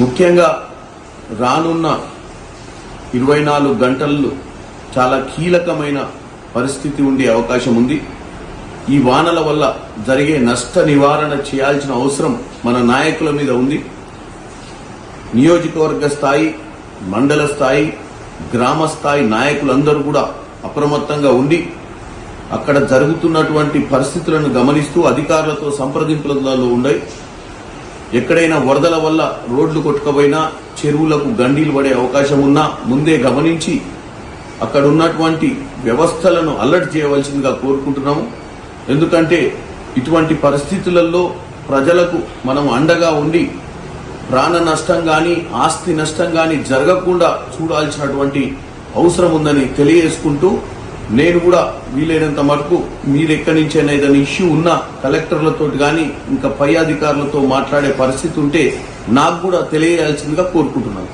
ముఖ్యంగా రానున్న ఇరవై నాలుగు గంటల్లో చాలా కీలకమైన పరిస్థితి ఉండే అవకాశం ఉంది. ఈ వానల వల్ల జరిగే నష్ట నివారణ చేయాల్సిన అవసరం మన నాయకుల మీద ఉంది. నియోజకవర్గ స్థాయి మండల స్థాయి గ్రామ స్థాయి నాయకులందరూ కూడా అప్రమత్తంగా ఉండి అక్కడ జరుగుతున్నటువంటి పరిస్థితులను గమనిస్తూ అధికారులతో సంప్రదింపులలో ఉన్నాయి ఎక్కడైనా వరదల వల్ల రోడ్లు కొట్టుకపోయినా చెరువులకు గండీలు పడే అవకాశం ఉన్నా ముందే గమనించి అక్కడ ఉన్నటువంటి వ్యవస్థలను అలర్ట్ చేయవలసిందిగా కోరుకుంటున్నాము. ఎందుకంటే ఇటువంటి పరిస్థితులలో ప్రజలకు మనం అండగా ఉండి ప్రాణ నష్టం కానీ ఆస్తి నష్టం కానీ జరగకుండా చూడాల్సినటువంటి అవసరం ఉందని తెలియజేసుకుంటూ నేను కూడా వీలైనంత మటుకు మీరు ఎక్కడి నుంచైనా ఏదైనా ఇష్యూ ఉన్నా కలెక్టర్లతో కానీ ఇంకా పై అధికారులతో మాట్లాడే పరిస్థితి ఉంటే నాకు కూడా తెలియజేయాల్సిందిగా కోరుకుంటున్నాను.